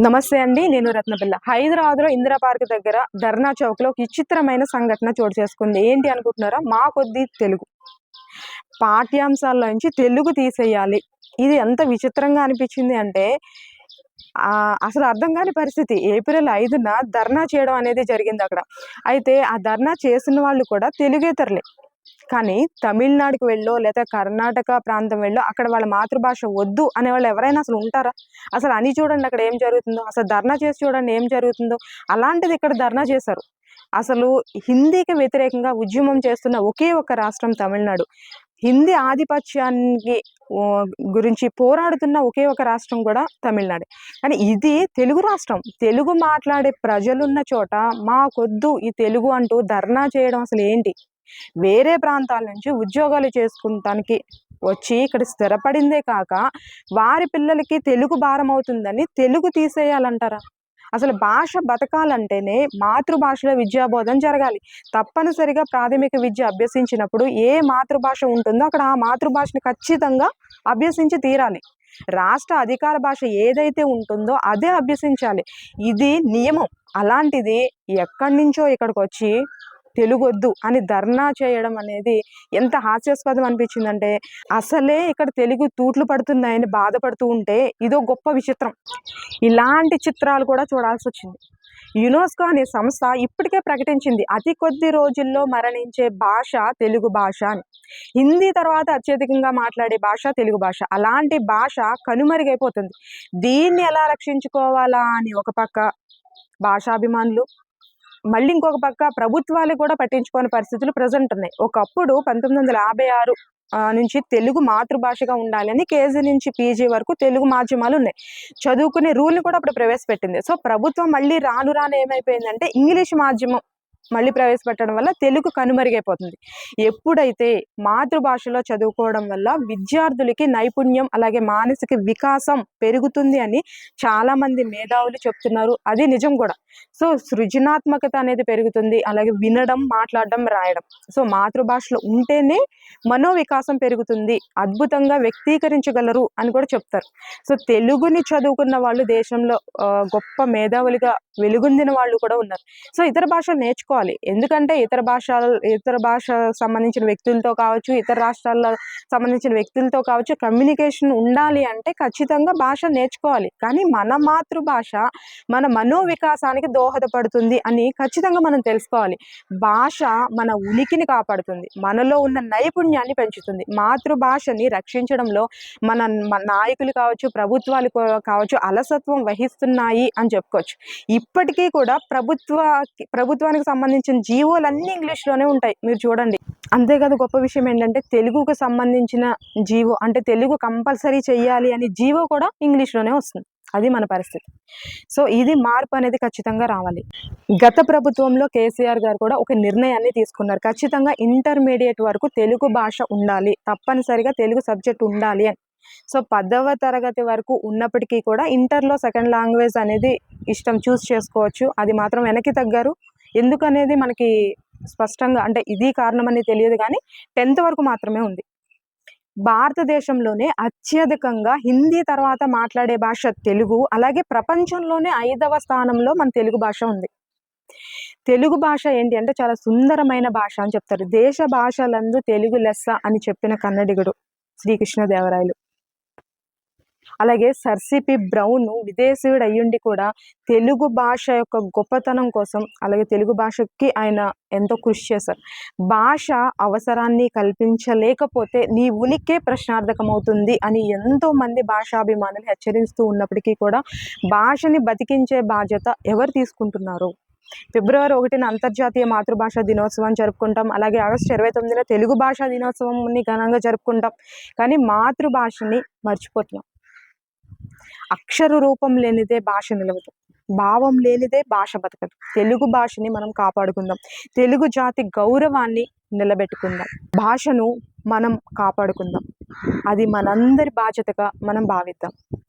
నమస్తే అండి నేను రత్నపిల్ల హైదరాబాద్లో ఇందిరా పార్క్ దగ్గర ధర్నా చౌక్లో ఒక విచిత్రమైన సంఘటన చోటు చేసుకుంది. ఏంటి అనుకుంటున్నారా? మా కొద్ది తెలుగు. పాఠ్యాంశాల నుంచి తెలుగు తీసేయాలి. ఇది ఎంత విచిత్రంగా అనిపించింది అంటే ఆ, అసలు అర్థం కాని పరిస్థితి. ఏప్రిల్ ఐదున ధర్నా చేయడం అనేది జరిగింది అక్కడ. అయితే ఆ ధర్నా చేసిన వాళ్ళు కూడా తెలుగేతరులే. కానీ తమిళనాడుకు వెళ్ళో లేదా కర్ణాటక ప్రాంతం వెళ్ళో అక్కడ వాళ్ళ మాతృభాష వద్దు అనే వాళ్ళు ఎవరైనా అసలు ఉంటారా? అసలు అని చూడండి అక్కడ ఏం జరుగుతుందో అసలు ధర్నా చేసి చూడండి ఏం జరుగుతుందో. అలాంటిది ఇక్కడ ధర్నా చేశారు. అసలు హిందీకి వ్యతిరేకంగా ఉద్యమం చేస్తున్న ఒకే ఒక రాష్ట్రం తమిళనాడు. హిందీ ఆధిపత్యానికి గురించి పోరాడుతున్న ఒకే ఒక రాష్ట్రం కూడా తమిళనాడు. కానీ ఇది తెలుగు రాష్ట్రం. తెలుగు మాట్లాడే ప్రజలున్న చోట మాకొద్దు ఈ తెలుగు అంటూ ధర్నా చేయడం అసలు ఏంటి? వేరే ప్రాంతాల నుంచి ఉద్యోగాలు చేసుకుంటానికి వచ్చి ఇక్కడ స్థిరపడిందే కాక వారి పిల్లలకి తెలుగు భారం అవుతుందని తెలుగు తీసేయాలంటారా? అసలు భాష బతకాలంటేనే మాతృభాషలో విద్యాబోధన జరగాలి. తప్పనిసరిగా ప్రాథమిక విద్య అభ్యసించినప్పుడు ఏ మాతృభాష ఉంటుందో అక్కడ ఆ మాతృభాషని ఖచ్చితంగా అభ్యసించి తీరాలి. రాష్ట్ర అధికార భాష ఏదైతే ఉంటుందో అదే అభ్యసించాలి. ఇది నియమం. అలాంటిది ఎక్కడి నుంచో ఇక్కడికి వచ్చి తెలుగు వద్దు అని ధర్నా చేయడం అనేది ఎంత హాస్యాస్పదం అనిపించిందంటే అసలే ఇక్కడ తెలుగు తూట్లు పడుతున్నాయని బాధపడుతూ ఉంటే ఇదో గొప్ప విచిత్రం. ఇలాంటి చిత్రాలు కూడా చూడాల్సి వచ్చింది యునెస్కో అనే సంస్థ ఇప్పటికే ప్రకటించింది అతి కొద్ది రోజుల్లో మరణించే భాష తెలుగు భాష అని. హిందీ తర్వాత అత్యధికంగా మాట్లాడే భాష తెలుగు భాష. అలాంటి భాష కనుమరుగైపోతుంది. దీన్ని ఎలా రక్షించుకోవాలా అని ఒక పక్క భాషాభిమానులు మళ్ళీ ఇంకొక పక్క ప్రభుత్వాలు కూడా పట్టించుకోని పరిస్థితులు ప్రజెంట్ ఉన్నాయి. ఒకప్పుడు పంతొమ్మిది వందల యాభై ఆరు ఆ, నుంచి తెలుగు మాతృభాషగా ఉండాలని కేజీ నుంచి పీజీ వరకు తెలుగు మాధ్యమాలు ఉన్నాయి. చదువుకునే రూల్ని కూడా అప్పుడు ప్రవేశపెట్టింది. సో ప్రభుత్వం మళ్ళీ రాను రాను ఏమైపోయిందంటే ఇంగ్లీష్ మాధ్యమం మళ్ళీ ప్రవేశపెట్టడం వల్ల తెలుగు కనుమరుగైపోతుంది. ఎప్పుడైతే మాతృభాషలో చదువుకోవడం వల్ల విద్యార్థులకి నైపుణ్యం అలాగే మానసిక వికాసం పెరుగుతుంది అని చాలా మంది మేధావులు చెప్తున్నారు. అది నిజం కూడా. సో సృజనాత్మకత అనేది పెరుగుతుంది. అలాగే వినడం మాట్లాడడం రాయడం. సో మాతృభాషలో ఉంటేనే మనోవికాసం పెరుగుతుంది. అద్భుతంగా వ్యక్తీకరించగలరు అని కూడా చెప్తారు. సో తెలుగుని చదువుకున్న వాళ్ళు దేశంలో గొప్ప మేధావులుగా వెలుగొందిన వాళ్ళు కూడా ఉన్నారు. సో ఇతర భాషలు నేర్చుకోవాలి. ఎందుకంటే ఇతర భాషల ఇతర భాష సంబంధించిన వ్యక్తులతో కావచ్చు ఇతర రాష్ట్రాల్లో సంబంధించిన వ్యక్తులతో కావచ్చు కమ్యూనికేషన్ ఉండాలి అంటే ఖచ్చితంగా భాష నేర్చుకోవాలి. కానీ మన మాతృభాష మన మనోవికాసానికి దోహదపడుతుంది అని ఖచ్చితంగా మనం తెలుసుకోవాలి. భాష మన ఉనికిని కాపాడుతుంది. మనలో ఉన్న నైపుణ్యాన్ని పెంచుతుంది. మాతృభాషని రక్షించడంలో మన నాయకులు కావచ్చు ప్రభుత్వాలు కావచ్చు అలసత్వం వహిస్తున్నాయి అని చెప్పుకోవచ్చు. ఇప్పటికీ కూడా ప్రభుత్వ ప్రభుత్వానికి సంబంధించిన జీవోలన్నీ ఇంగ్లీష్లోనే ఉంటాయి. మీరు చూడండి. అంతేకాదు గొప్ప విషయం ఏంటంటే తెలుగుకు సంబంధించిన జీవో అంటే తెలుగు కంపల్సరీ చేయాలి అని జీవో కూడా ఇంగ్లీష్లోనే వస్తుంది. అది మన పరిస్థితి. సో ఇది మార్పు అనేది ఖచ్చితంగా రావాలి. గత ప్రభుత్వంలో కేసీఆర్ గారు కూడా ఒక నిర్ణయాన్ని తీసుకున్నారు. ఖచ్చితంగా ఇంటర్మీడియట్ వరకు తెలుగు భాష ఉండాలి. తప్పనిసరిగా తెలుగు సబ్జెక్ట్ ఉండాలి అని. సో పదవ తరగతి వరకు ఉన్నప్పటికీ కూడా ఇంటర్లో సెకండ్ లాంగ్వేజ్ అనేది ఇష్టం చూస్ చేసుకోవచ్చు. అది మాత్రం వెనక్కి తగ్గారు. ఎందుకనేది మనకి స్పష్టంగా అంటే ఇది కారణం తెలియదు కానీ టెన్త్ వరకు మాత్రమే ఉంది. భారతదేశంలోనే అత్యధికంగా హిందీ తర్వాత మాట్లాడే భాష తెలుగు అలాగే ప్రపంచంలోనే ఐదవ స్థానంలో మన తెలుగు భాష ఉంది. తెలుగు భాష ఏంటి అంటే చాలా సుందరమైన భాష అని చెప్తారు. దేశ భాషలందు తెలుగు లెస్స అని చెప్పిన కన్నడిగుడు శ్రీకృష్ణదేవరాయలు అలాగే సర్సిపి బ్రౌన్ విదేశీయుడు అయ్యుండి కూడా తెలుగు భాష యొక్క గొప్పతనం కోసం అలాగే తెలుగు భాషకి ఆయన ఎంతో కృషి చేశారు. భాష అవసరాన్ని కల్పించలేకపోతే నీ ఉనికే ప్రశ్నార్థకమవుతుంది అని ఎంతో మంది భాషాభిమానులు హెచ్చరిస్తూ ఉన్నప్పటికీ కూడా భాషని బతికించే బాధ్యత ఎవరు తీసుకుంటున్నారు? ఫిబ్రవరి ఒకటిన అంతర్జాతీయ మాతృభాష దినోత్సవం జరుపుకుంటాం అలాగే ఆగస్టు ఇరవై తొమ్మిదిన తెలుగు భాషా దినోత్సవంని ఘనంగా జరుపుకుంటాం. కానీ మాతృభాషని మర్చిపోతున్నాం. అక్షర రూపం లేనిదే భాష నిలవదు. భావం లేనిదే భాష బతకదు. తెలుగు భాషని మనం కాపాడుకుందాం. తెలుగు జాతి గౌరవాన్ని నిలబెట్టుకుందాం. భాషను మనం కాపాడుకుందాం. అది మనందరి బాధ్యతగా మనం భావిద్దాం.